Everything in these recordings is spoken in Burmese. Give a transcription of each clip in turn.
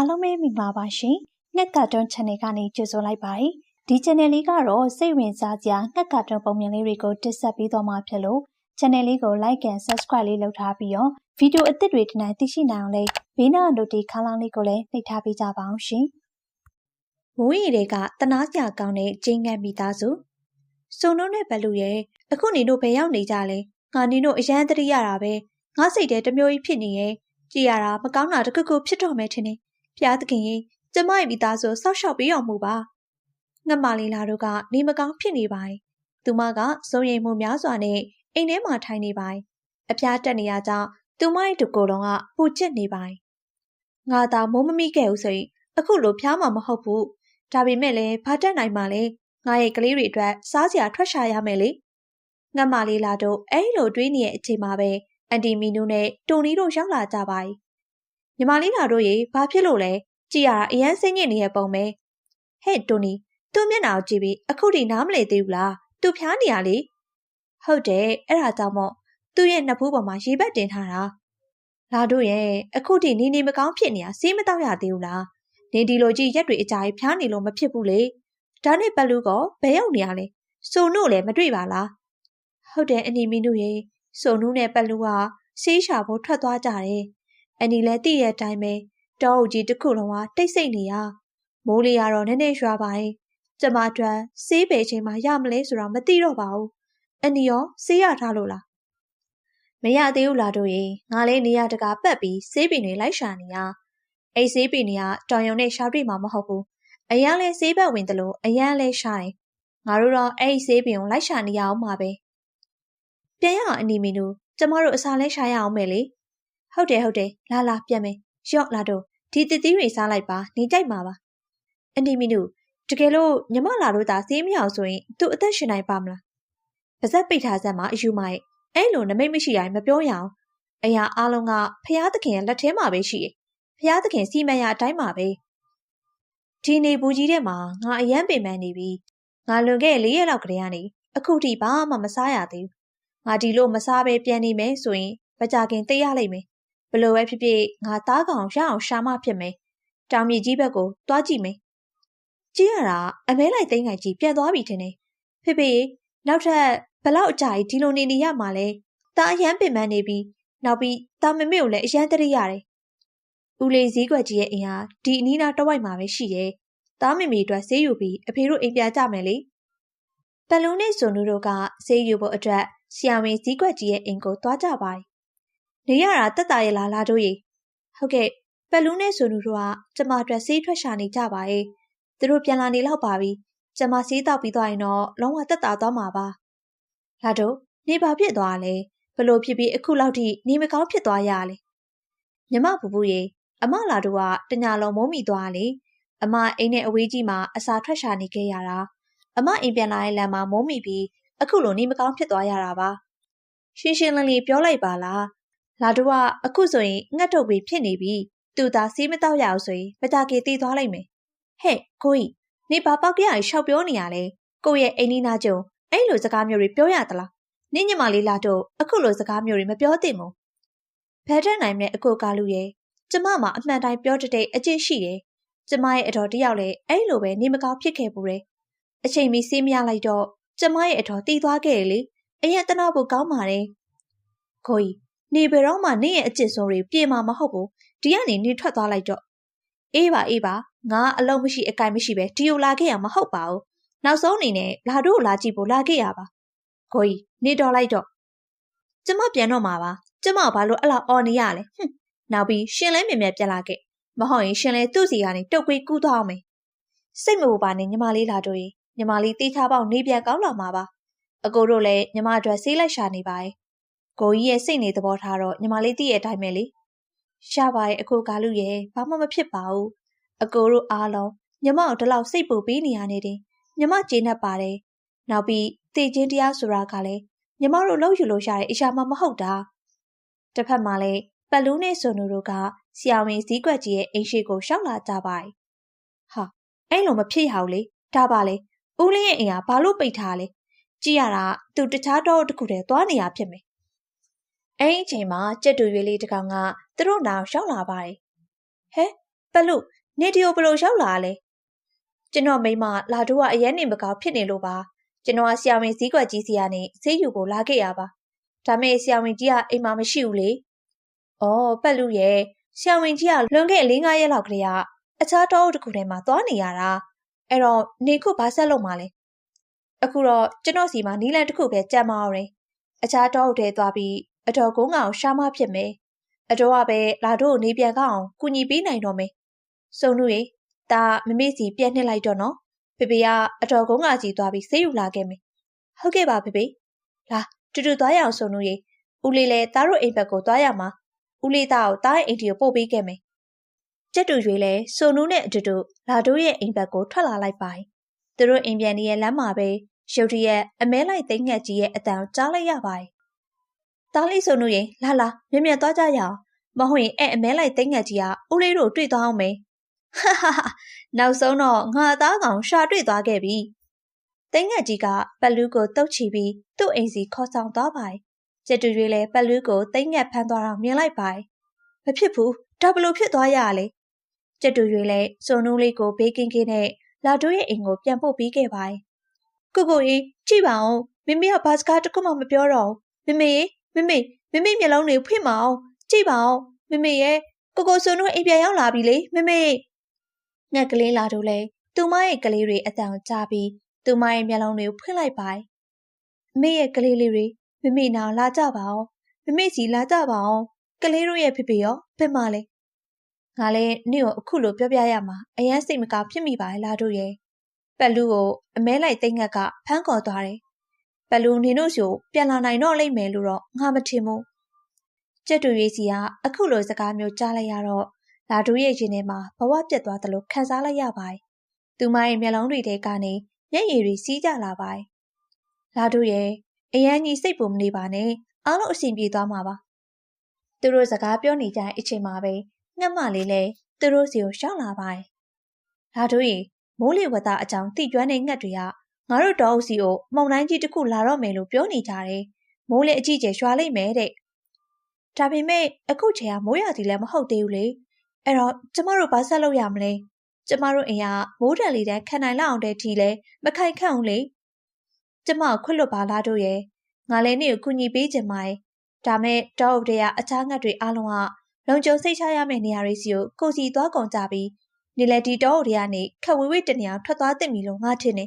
အားလုံးပဲမိပါပါရှင်။ငှက်ကတွန်း channel ကနေကြိုဆိုလိုက်ပါတယ်။ဒီ channel လေးကတော့စိတ်ဝင်စားစရာငှက်ကတွန်းပုံမြင်လေးတွေကိုတင်ဆက်ပေးသွားမှာဖြစ်လို့ channel လေးကို like and subscribe လေးလုပ်ထားပြီးတော့ဗီဒီယိုအသစ်တွေဒီနေ့သိရှိနိုင်အောင်လေးဘေးနား notification ခန်းလေးကိုလည်းနှိပ်ထားပေးကြပါအောင်ရှင်။မိုးရီတွေကတနာစရာကောင်းတဲ့ကျင်းငံမိသားစုစုံတို့နဲ့ဘလူရဲ့အခုနေတို့ဘယ်ရောက်နေကြလဲငါနေတို့အရန်တရိရတာပဲငါစိတ်ထဲတမျိုးကြီးဖြစ်နေရဲ့ကြည်ရတာမကောင်းတာတခုခုဖြစ်တော့မယ်ထင်တယ် ဖျားသခင်ရင်ကျမရဲ့မိသားစုဆောက်ရှောက်ပေးအောင်မူပါငှက်မလေးလာတို့ကနေမကောင်းဖြစ်နေပါတယ်သူမကစိုးရိမ်မှုများစွာနဲ့အိမ်ထဲမှာထိုင်နေပါတယ်အဖျားတက်နေရကြောင့်သူမရဲ့တကိုယ်တော်ကပူချစ်နေပါတယ်ငါသာမိုးမမိခဲ့ဘူးဆိုရင်အခုလိုဖျားမှာမဟုတ်ဘူးဒါပေမဲ့လည်းဘာတက်နိုင်မှာလဲငါရဲ့ကလေးတွေအတွက်စားစရာထွက်ရှာရမယ်လေငှက်မလေးလာတို့အဲဒီလိုတွေးနေတဲ့အချိန်မှာပဲအန်တီမီနူနဲ့တိုနီတို့ရောက်လာကြပါတယ် ညီမလေးလာတို့ရေဘာဖြစ်လို့လဲကြည်ရတာအရန်စိတ်ညစ်နေတဲ့ပုံပဲဟဲ့တိုနီသူ့မျက်နှာကိုကြည့်ပြီးအခုထိနားမလည်သေးဘူးလားသူဖျားနေရလေဟုတ်တယ်အဲ့ဒါကြောင့်မို့သူ့ရဲ့နှစ်ဖူးပေါ်မှာရေဘက်တင်ထားတာလာတို့ရဲ့အခုထိနေနေမကောင်းဖြစ်နေတာစေးမတော့ရသေးဘူးလားနေဒီလိုကြီးရက်တွေအကြာကြီးဖျားနေလို့မဖြစ်ဘူးလေဒါနဲ့ပလူကဘယ်ရောက်နေရလဲစုံတို့လည်းမတွေ့ပါလားဟုတ်တယ်အနီမီနုရေစုံနုနဲ့ပလူကဆေးရှာဖို့ထွက်သွားကြတယ် အန်ဒီလည်းသိရဲ့အတိုင်းပဲတောအုပ်ကြီးတစ်ခုလုံးကတိတ်ဆိတ်နေရမိုးလေးကတော့နည်းနည်းရွာပါရဲ့ကျမအတွက်ဆေးပေချိန်မှာရမလဲဆိုတာမသိတော့ပါဘူးအန်ဒီရောဆေးရထားလို့လားမရသေးဘူးလားတို့ရေငါလေးနေရတကာပက်ပြီးဆေးပင်တွေလိုက်ရှာနေရအိတ်ဆေးပင်တွေကတောင်ယုံနဲ့ရှာတွေ့မှာမဟုတ်ဘူးအရန်လဲဆေးဘက်ဝင်တယ်လို့အရန်လဲရှာတယ်ငါတို့တော့အဲ့ဒီဆေးပင်ကိုလိုက်ရှာနေရအောင်ပါပဲပြန်ရအောင်အနီမီနူကျမတို့အစာလဲရှာရအောင်မယ်လေ ဟုတ်တယ်ဟုတ်တယ်လာလာပြန်မယ်ရော့လာတော့ဒီတတိတွေစားလိုက်ပါနေကြိုက်မှာပါအန်ဒီမီနုတကယ်လို့ညီမလာတို့သာစေးမရအောင်ဆိုရင်သူ့အသက်ရှင်နိုင်ပါမလားပါဇက်ပိတ်ထားစက်မှာအယူမိုက်အဲ့လိုနမိတ်မရှိတိုင်းမပြောရအောင်အရာအလုံးကဖျားသခင်ရဲ့လက်ထဲမှာပဲရှိတယ်ဖျားသခင်စီမံရအတိုင်းမှာပဲဒီနေဘူးကြီးထဲမှာငါအယမ်းပင်ပန်းနေပြီငါလွန်ခဲ့၄ရက်လောက်ကလေးကနေအခုထိဘာမှမစားရသေးဘူးငါဒီလိုမစားဘဲပြန်နေမယ်ဆိုရင်မကြခင်သိရလိမ့်မယ် ဘလို့ပဲဖြစ်ဖြစ်ငါသားကောင်ရအောင်ရှာမဖြစ်မယ်။တောင်မြေကြီးဘက်ကိုတွားကြည့်မယ်။ကြည့်ရတာအမဲလိုက်သိန်းငိုင်ကြီးပြန်သွားပြီထင်တယ်။ဖေဖေနောက်ထပ်ဘလောက်အကြာကြီးဒီလိုနေနေရမှာလဲ။သားအရန်ပင်ပန်းနေပြီးနောက်ပြီးသားမမေကိုလည်းအရန်တရိရတယ်။ဦးလေးစည်းကွက်ကြီးရဲ့အိမ်ဟာဒီအနီးနားတဝိုက်မှာပဲရှိရဲ့။သားမမေအတွက်ဆေးယူပြီးအဖေတို့အိမ်ပြန်ကြမယ်လေ။ပလူးနဲ့ဇွန်နူတို့ကဆေးယူဖို့အတွက်ဆီယာဝင်စည်းကွက်ကြီးရဲ့အိမ်ကိုသွားကြပါတယ် နေရတာတက်တာရဲ့လားလာတို့ရေဟုတ်ကဲ့ပက်လူးနဲ့ဆိုလူတို့ကကျမအတွက်ဆေးထွက်ရှာနေကြပါရဲ့သူတို့ပြန်လာနေလောက်ပါပြီကျမဆေးတောက်ပြီးသွားရင်တော့လုံးဝတက်တာသွားမှာပါလာတို့နေပါဖြစ်သွားလဲဘလို့ဖြစ်ပြီးအခုလောက်ထိနေမကောင်းဖြစ်သွားရလဲမြမပူပူရေအမလာတို့ကတညာလုံးမုံမိသွားလေအမအိမ်နဲ့အဝေးကြီးမှာအစာထွက်ရှာနေခဲ့ရတာအမအိမ်ပြန်လာတဲ့လမ်းမှာမုံမိပြီးအခုလိုနေမကောင်းဖြစ်သွားရတာပါရှင်းရှင်းလင်းလင်းပြောလိုက်ပါလား လာတို့ကအခုဆိုရင်ငှက်ထုတ်ပြီးဖြစ်နေပြီသူသာစီးမတော့ရအောင်ဆိုရင်မကြကေတည်သွားလိုက်မယ်ဟဲ့ကိုကြီးနေဘာပေါက်ကြရရှောက်ပြောနေရလဲကိုရဲ့အိမ်နီးနားကျုံအဲ့လိုစကားမျိုးတွေပြောရသလားနင့်ညမလေးလာတော့အခုလိုစကားမျိုးတွေမပြောသင့်ဘူးဘယ်တဲ့နိုင်မလဲအကိုကားလူရဲ့ကျမမှာအမှန်တိုင်းပြောတတဲ့အကျင့်ရှိတယ်ကျမရဲ့အတော်တယောက်လည်းအဲ့လိုပဲနေမကောင်းဖြစ်ခဲ့ပူတယ်အချိန်မီစေးမရလိုက်တော့ကျမရဲ့အတော်တည်သွားခဲ့တယ်လေအရင်တနာဖို့ကောင်းပါတယ်ကိုကြီး နေဘယ်တော့မှနေရဲ့အကျစ်စိုးတွေပြေမှာမဟုတ်ဘူးဒီကနေနေထွက်သွားလိုက်တော့အေးပါအေးပါငါအလုံးမရှိအကင်မရှိပဲဒီကိုလာခဲ့ရမဟုတ်ပါဘူးနောက်ဆုံးအနေနဲ့လာတို့လာကြည့်ဖို့လာခဲ့ရပါကိုကြီးနေတော်လိုက်တော့ကျမပြန်တော့မှာပါကျမဘာလို့အဲ့လောက်အော်နေရလဲဟွန်းနောက်ပြီးရှင်လဲမြင်မြတ်ပြလာခဲ့မဟုတ်ရင်ရှင်လဲသူ့စီကနေတုတ်ကွေးကူးသွားအောင်မယ်စိတ်မပူပါနဲ့ညီမလေးလာတို့ရေညီမလေးတေးချပေါက်နေပြန်ကောင်းလာမှာပါအကိုတို့လည်းညီမအတွက်ဆေးလိုက်ရှာနေပါရဲ့ ကိုကြီးရဲ့စိတ်နေသဘောထားတော့ညီမလေးသိရဲ့အတိုင်းပဲလေရှာပါရဲ့အကိုကားလူရဲ့ဘာမှမဖြစ်ပါဘူးအကိုတို့အားလုံးညီမတို့ဒီလောက်စိတ်ပူပြီးနေရနေတယ်ညီမကျေနပ်ပါတယ်နောက်ပြီးတည်ချင်းတရားဆိုတာကလည်းညီမတို့လောက်ယူလို့ရတဲ့အရာမှမဟုတ်တာတစ်ဖက်မှာလည်းပတ်လူးနဲ့ဆွန်တို့ကဆရာဝန်စည်းကွက်ကြီးရဲ့အိမ်ရှိကိုရှောက်လာကြပါ යි ဟာအဲ့လိုမဖြစ်ရဘူးလေဒါပါလေဦးလေးရဲ့အိမ်ကဘာလို့ပိတ်ထားလဲကြည့်ရတာသူတခြားတော့တခုတည်းသွားနေရဖြစ်မယ် အဲ့ဒီအချိန်မှာကြက်တူရွေးလေးတစ်ကောင်ကသူတို့နောက်ရောက်လာပါတယ်။ဟဲပတ်လို့နေဒီကိုဘလို့ရောက်လာလဲကျွန်တော်မိမလာတို့ကအရင်နေမကောက်ဖြစ်နေလို့ပါကျွန်တော်ကဆရာဝန်စည်းကွက်ကြီးစီကနေဈေးယူဖို့လာခဲ့ရပါဒါမဲ့ဆရာဝန်ကြီးကအိမ်မှာမရှိဘူးလေ။အော်ပတ်လူရဲ့ဆရာဝန်ကြီးကလွန်ခဲ့၄၅ရက်လောက်ကလေးကအခြားတောအုပ်တစ်ခုထဲမှာသွားနေရတာ။အဲ့တော့နေခုဘာဆက်လုပ်မှလဲ။အခုတော့ကျွန်တော်စီမှာနီးလန်တစ်ခုပဲကြံမအောင်တယ်။အခြားတောအုပ်ထဲသွားပြီး အတော်ကုန်းကောင်ရှာမဖြစ်မယ်။အတော်ကပဲလာတို့နေပြန်ကောင်းကူညီပေးနိုင်တော့မယ်။စုံလူရေဒါမမေ့စီပြက်နှစ်လိုက်တော့နော်။ဖေဖေကအတော်ကုန်းကကြီးသွားပြီးဆေးယူလာခဲ့မယ်။ဟုတ်ကဲ့ပါဖေဖေ။လာတူတူသွားရအောင်ဆိုလို့ရေဦးလေးလည်းသားတို့အိမ်ဘက်ကိုသွားရမှာဦးလေးသားကိုသားရဲ့အိမ်တီကိုပို့ပေးခဲ့မယ်ကျက်တူရွေလည်းဆိုနူးနဲ့အတူတူလာတို့ရဲ့အိမ်ဘက်ကိုထွက်လာလိုက်ပါသူတို့အိမ်ပြန်ရဲ့လမ်းမှာပဲရုတ်တရက်အမဲလိုက်သိမ့်ငက်ကြီးရဲ့အတန်ကြားလိုက်ရပါတယ် သားလေးဆိုနူးရင်လာလာမြင်မြင်သွားကြရအောင်မဟုတ်ရင်အဲ့အမဲလိုက်သိမ့်ငက်ကြီးကဦးလေးတို့တွေ့သွားအောင်မယ်ဟာဟာဟာနောက်ဆုံးတော့ငါသားကောင်ရှာတွေ့သွားခဲ့ပြီသိငတ်ကြီးကပတ်လူးကိုတုတ်ချီပြီးသူ့အိမ်စီခေါ်ဆောင်သွားပါတယ်။ကျက်တူရွေးလည်းပတ်လူးကိုသိငတ်ဖမ်းသွားတော့မြင်လိုက်ပါတယ်။မဖြစ်ဘူး။ဒါဘလို့ဖြစ်သွားရလေ။ကျက်တူရွေးလည်းစုံနူးလေးကိုဘေးကင်းကင်းနဲ့လာတိုးရဲ့အိမ်ကိုပြန်ပို့ပေးခဲ့ပါတယ်။ကိုကိုရင်ကြည့်ပါဦး။မမေကဘာစကားတခုမှမပြောတော့ဘူး။မမေ မမေမမေမျက်လုံးတွေဖွင့်မအောင်ကြည့်ပါဦး။မမေရဲ့ကိုကိုစုံနူးအိမ်ပြန်ရောက်လာပြီလေမမေ။ငှက်ကလေးလာတို့လဲသူမရဲ့ကလေးတွေအတန်ကြားပြီးသူမရဲ့မျက်လုံးတွေကိုဖွင့်လိုက်ပါတယ်။အမေရဲ့ကလေးလေးတွေမမေနာလာကြပါအောင်။မမေစီလာကြပါအောင်။ကလေးတို့ရဲ့ဖေဖေရောဘယ်မှာလဲ။ငါလည်းနေ့ကိုအခုလိုပြောပြရမှာအရန်စိတ်မကောင်းဖြစ်မိပါလားတို့ရဲ့။ပက်လူကိုအမဲလိုက်သိငက်ကဖမ်းခေါ်သွားတယ်။ ပက်လူနေတို့စီကိုပြန်လာနိုင်တော့လိမ့်မယ်လို့တော့ငါမထင်ဘူး။ကျက်တူရေးစီကအခုလိုစကားမျိုးကြားလိုက်ရတော့လာတို့ရဲ့ရင်ထဲမှာဘဝပြတ်သွားသလိုခံစားလိုက်ရပါတယ်။သူမရဲ့မျက်လုံးတွေထဲကနေမျက်ရည်တွေစီးကြလာပါတယ်။လာတို့ရဲ့အရန်ကြီးစိတ်ပုံမနေပါနဲ့အားလုံးအဆင်ပြေသွားမှာပါ။သူတို့စကားပြောနေကြတဲ့အချိန်မှာပဲငှက်မလေးလည်းသူတို့စီကိုရှောက်လာပါတယ်။လာတို့ရဲ့မိုးလေဝသအကြောင်းသိကျွမ်းတဲ့ငှက်တွေက ငါတို့တောအုပ်စီကိုမုံတိုင်းကြီးတစ်ခုလာတော့မယ်လို့ပြောနေကြတယ်။မိုးလေအကြီးကျယ်ရွာလိုက်မယ်တဲ့။ဒါပေမဲ့အခုချိန်ကမိုးရသည်လည်းမဟုတ်သေးဘူးလေ။အဲ့တော့ကျမတို့ဘာဆက်လုပ်ရမလဲ။ကျမတို့အိမ်ကမိုးတန်လေးတန်းခံနိုင်လောက်အောင်တဲ့ထီလဲမခိုင်ခန့်ဘူးလေကျမခွတ်လွတ်ပါလားတို့ရဲ့ငါလည်းနေ့ကိုကူညီပေးချင်ပါရဲ့ဒါမဲ့တောအုပ်တွေကအခြားငတ်တွေအားလုံးကလုံခြုံစိတ်ချရမယ့်နေရာတွေစီကိုကိုစီသွားကုန်ကြပြီးနေလက်ဒီတောအုပ်တွေကနေခက်ဝေးဝေးတနေအောင်ထွက်သွားတင်ပြီလို့ငါထင်နေ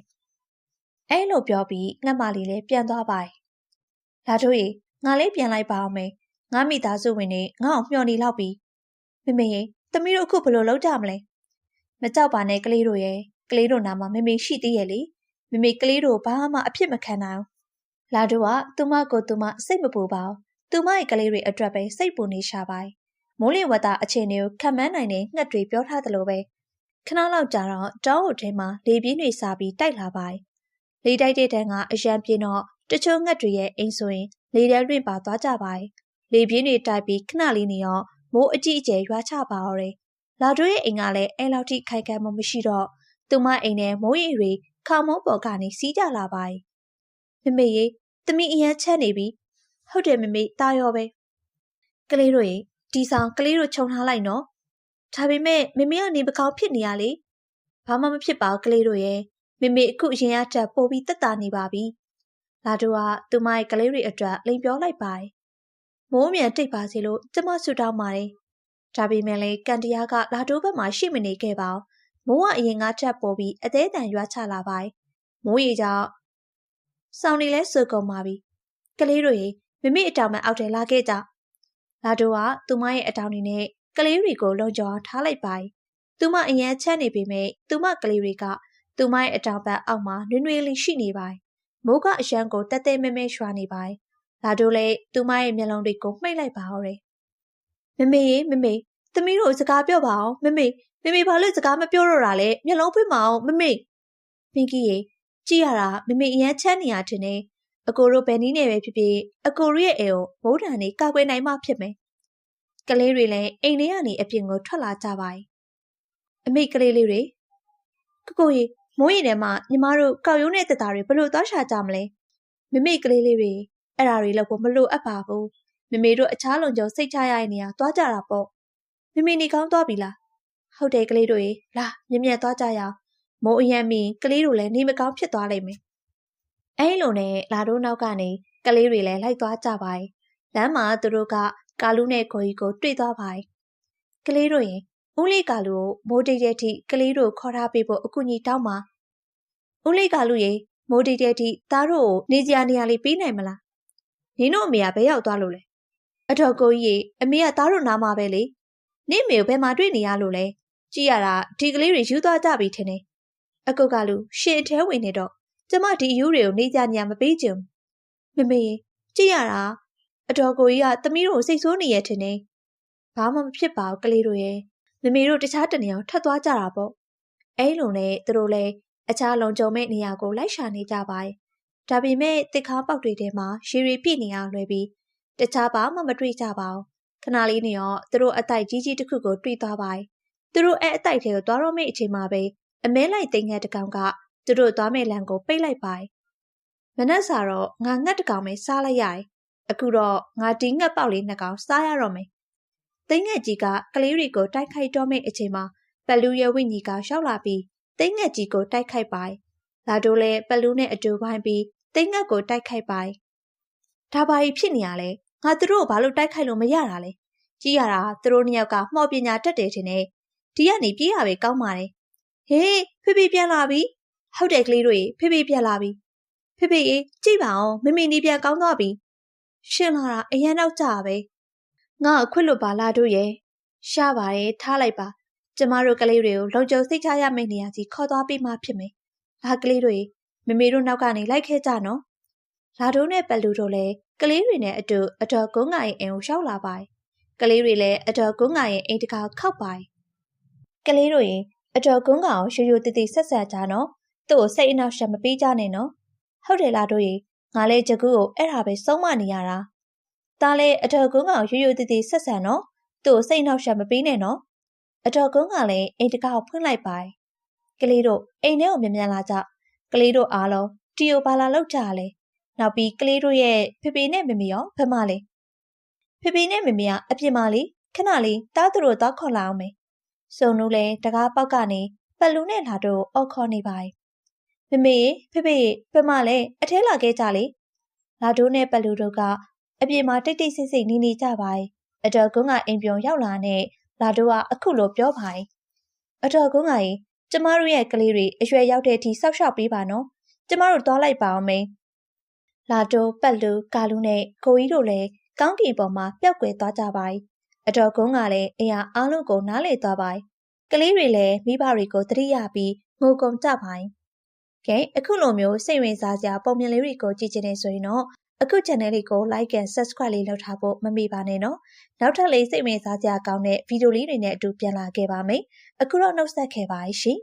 အဲ့လိုပြောပြီးငတ်မလေးလည်းပြန်သွားပါရဲ့လာတို့ရေငါလေးပြန်လိုက်ပါအောင်မယ်ငါမိသားစုဝင်တွေငါ့အောင်မျှော်နေလောက်ပြီမမေရေသမီးတို့အခုဘယ်လိုလုပ်ကြမလဲမကြောက်ပါနဲ့ကလေးတို့ရဲ့ကလေးတို့နာမှာမမေရှိသေးရဲ့လေမမေကလေးတို့ဘာမှအဖြစ်မခံနိုင်လာတို့ကသူမကိုသူမစိတ်မပူပါဘူးသူမရဲ့ကလေးတွေအတွက်ပဲစိတ်ပူနေရှာပါမိုးလေဝသအခြေအနေကိုခံမှန်းနိုင်တဲ့ငှက်တွေပြောထားသလိုပဲခဏလောက်ကြာတော့တောအုပ်ထဲမှာလေပြင်းတွေစားပြီးတိုက်လာပါ လေတိုက်တဲ့တန်းကအရန်ပြင်းတော့တချို့ငှက်တွေရဲ့အိမ်ဆိုရင်လေထဲတွင်ပါသွားကြပါလေပြင်းတွေတိုက်ပြီးခဏလေးနေတော့မိုးအကြီးအကျယ်ရွာချပါတော့တယ်လာတို့ရဲ့အိမ်ကလည်းအဲလောက်ထိခိုင်ခံမှုမရှိတော့သူမအိမ်နဲ့မိုးရီတွေခါမုန်းပေါ်ကနေစီးကြလာပါ යි မမေရေသမီးအရန်ချက်နေပြီဟုတ်တယ်မမေတာရောပဲကလေးတို့ရေဒီဆောင်ကလေးတို့ခြုံထားလိုက်နော်ဒါပေမဲ့မမေကနေပကောက်ဖြစ်နေရလေဘာမှမဖြစ်ပါဘူးကလေးတို့ရဲ့ မမေအခုအရင်အထက်ပို့ပြီးတက်တာနေပါပြီလာတို့ကသူမရဲ့ကလေးတွေအတွက်လိန်ပြောလိုက်ပါ යි မိုးမြန်တိတ်ပါစေလို့ကျမဆူတောင်းပါတယ်ဒါပေမဲ့လည်းကန်တရားကလာတိုးဘက်မှာရှိမနေခဲ့ပါဘူးမိုးကအရင်ကထပ်ပေါ်ပြီးအသေးတန်ရွာချလာပါမိုးရေကြောင့်စောင်းနေလဲဆူကုန်ပါပြီကလေးတွေမမေအတောင်မှအောက်ထဲလာခဲ့ကြလာတိုးကသူမရဲ့အတောင်တွေနဲ့ကလေးတွေကိုလုံခြုံအောင်ထားလိုက်ပါသူမအရင်ချက်နေပေမဲ့သူမကလေးတွေက သူမရဲ့အတောင်ပတ်အောက်မှာနွေးနွေးလေးရှိနေပါမိုးကအရန်ကိုတက်တဲမဲမဲရွှာနေပါလာတိုးလည်းသူမရဲ့မျက်လုံးတွေကိုမှိတ်လိုက်ပါတော့တယ်မမေရေမမေသမီးတို့စကားပြောပါအောင်မမေမမေဘာလို့စကားမပြောတော့တာလဲမျက်လုံးဖွင့်မအောင်မမေပင်ကြီးရေကြည့်ရတာမမေအရန်ချမ်းနေရတင်နေအကိုတို့ဘယ်နည်းနဲ့ပဲဖြစ်ဖြစ်အကိုရဲ့အိမ်ကိုမိုးတံနေကာကွယ်နိုင်မှဖြစ်မယ်ကလေးတွေလည်းအိမ်ထဲကနေအပြင်ကိုထွက်လာကြပါ යි အမေကလေးလေးတွေကိုကိုရေ မိုးရင်ထဲမှာညီမတို့ကောက်ရုံးတဲ့တက်တာတွေဘလို့သွားရှာကြမလဲမမေကလေးလေးတွေအဲ့ဒါတွေလောက်ဖို့မလိုအပ်ပါဘူးမမေတို့အခြားလုံခြုံစိတ်ချရတဲ့နေရာသွားကြတာပေါ့မမေနေကောင်းသွားပြီလားဟုတ်တယ်ကလေးတို့ရေလာမြင်မြတ်သွားကြရအောင်မိုးအရန်မီကလေးတို့လည်းနေမကောင်းဖြစ်သွားလိမ့်မယ်အဲလိုနဲ့လာတို့နောက်ကနေကလေးတွေလည်းလိုက်သွားကြပါရဲ့လမ်းမှာသူတို့ကကာလူနဲ့ကိုကြီးကိုတွေ့သွားပါရဲ့ကလေးတို့ရင် ဦးလေးကာလူကိုမိုးတိတ်တဲ့ထိကလေးတို့ခေါ်ထားပေးဖို့အကူအညီတောင်းပါဦးလေးကာလူရေမိုးတိတ်တဲ့ထိသားတို့ကိုနေကြနေရလေးပေးနိုင်မလားနင်တို့အမေကဘယ်ရောက်သွားလို့လဲအတော်ကိုကြီးရေအမေကသားတို့နားမှာပဲလေနင့်မေကိုဘယ်မှာတွေ့နေရလို့လဲကြည့်ရတာဒီကလေးတွေယူသွားကြပြီထင်တယ်အကုတ်ကလူရှေ့ထဲဝင်နေတော့ကျမဒီယူတွေကိုနေကြညမပေးချင်မမေကြည့်ရတာအတော်ကိုကြီးကသမီးတို့စိတ်ဆိုးနေရထင်တယ်ဘာမှမဖြစ်ပါဘူးကလေးတို့ရဲ့ မမေတို့တခြားတနေအောင်ထပ်သွားကြတာပေါ့အဲလိုနဲ့သူတို့လည်းအခြားလုံခြုံမဲ့နေရာကိုလိုက်ရှာနေကြပါရဲ့ဒါပေမဲ့တစ်ခါပေါက်တွေထဲမှာရေရီပြည့်နေအောင်လွယ်ပြီးတခြားဘာမှမတွေ့ကြပါဘူးခဏလေးနေရောသူတို့အတိုက်ကြီးကြီးတစ်ခုကိုတွေ့သွားပါရဲ့သူတို့အဲအတိုက်ထဲကိုသွားတော့မယ့်အချိန်မှာပဲအမဲလိုက်သိင္ငက်တကောင်ကသူတို့သွားမယ့်လမ်းကိုပိတ်လိုက်ပါရဲ့မနက်စာတော့ငါငတ်တကောင်ပဲစားလိုက်ရတယ်အခုတော့ငါဒီငတ်ပေါက်လေးနှစ်ကောင်စားရတော့မယ် သိင္ငက်ကြီးကကလေးတွေကိုတိုက်ခိုက်တော့မယ့်အချိန်မှာပလူရဲ့ဝိညာဉ်ကရှောက်လာပြီးသိင္ငက်ကြီးကိုတိုက်ခိုက်ပါရဲ့လာတို့လည်းပလူနဲ့အတူပိုင်းပြီးသိင္ငက်ကိုတိုက်ခိုက်ပါရဲ့ဒါပါကြီးဖြစ်နေရလဲငါတို့ဘာလို့တိုက်ခိုက်လို့မရတာလဲကြည့်ရတာသူတို့နှစ်ယောက်ကမှော်ပညာတက်တယ်ထင်တယ်ဒီကနေပြေးရပဲကောင်းပါတယ်ဟေးဖေဖေပြန်လာပြီဟုတ်တယ်ကလေးတို့ဖေဖေပြန်လာပြီဖေဖေရေကြည့်ပါအောင်မမေနေပြန်ကောင်းသွားပြီရှင်လာတာအရန်တော့ကြာပဲ ငါအခွင့်လွတ်ပါလားတို့ရဲ့ရှားပါတယ်ထားလိုက်ပါကျမတို့ကလေးတွေကိုလုံခြုံစိတ်ချရမယ့်နေရာကြီးခေါ်သွားပေးမှဖြစ်မယ်လာကလေးတွေမမေတို့နောက်ကနေလိုက်ခဲ့ကြနော်လာတို့နဲ့ပလူတို့လည်းကလေးတွေနဲ့အတူအတော်ကုန်းငါရဲ့အိမ်ကိုရှောက်လာပါတယ်ကလေးတွေလည်းအတော်ကုန်းငါရဲ့အိမ်တကာခောက်ပါတယ်ကလေးတို့ရင်အတော်ကုန်းကောင်ရိုးရိုးတည်တည်ဆက်ဆက်ကြနော်သူ့ကိုစိတ်အနှောက်ရှက်မပေးကြနဲ့နော်ဟုတ်တယ်လားတို့ရေငါလည်းကြကူကိုအဲ့ဒါပဲစုံမနေရတာ ဒါလည်းအတော်ကုန်းကောင်ရိုးရိုးတည်တည်ဆက်ဆက်နော်သူ့ကိုစိတ်အနှောက်ရှက်မပေးနဲ့နော်အတော်ကုန်းကလည်းအိမ်တကာကိုဖွင့်လိုက်ပါကလေးတို့အိမ်ထဲကိုမြန်မြန်လာကြကလေးတို့အားလုံးတီယိုဘာလာလောက်ကြလဲနောက်ပြီးကလေးတို့ရဲ့ဖေဖေနဲ့မမေရောဖမလေးဖေဖေနဲ့မမေကအပြစ်မလေးခဏလေးတားသူတို့တော့ခေါ်လာအောင်မယ်စုံနူးလဲတကားပေါက်ကနေပလူနဲ့လာတော့အော်ခေါ်နေပါ යි မမေဖေဖေဖမလည်းအထဲလာခဲ့ကြလေလာဒိုးနဲ့ပလူတို့က အပြင်မှာတိတ်တိတ်ဆိတ်ဆိတ်နေနေကြပါရဲ့အတော်ကုန်းကအိမ်ပြုံရောက်လာနဲ့လာတို့ကအခုလိုပြောပါရဲ့အတော်ကုန်းကရင်ကျမတို့ရဲ့ကလေးတွေအရွယ်ရောက်တဲ့အထိစောက်ရှောက်ပေးပါနော်ကျမတို့သွားလိုက်ပါအောင်မင်းလာတို့ပတ်လူကာလူနဲ့ကိုကြီးတို့လည်းကောင်းကင်ပေါ်မှာပျောက်ကွယ်သွားကြပါရဲ့အတော်ကုန်းကလည်းအရာအားလုံးကိုနားလေသွားပါရဲ့ကလေးတွေလည်းမိဘတွေကိုတရိယာပြီးငိုကုန်ကြပါရဲ့ကဲအခုလိုမျိုးစိတ်ဝင်စားစရာပုံမြင်လေးတွေကိုကြည့်ချင်နေဆိုရင်တော့ အခု channel လေးကို like and subscribe လေးလုပ်ထားဖို့မမေ့ပါနဲ့နော်နောက်ထပ်လေးစိတ်ဝင်စားစရာကောင်းတဲ့ဗီဒီယိုလေးတွေနဲ့အတူပြန်လာခဲ့ပါမယ်အခုတော့နှုတ်ဆက်ခဲ့ပါရှင်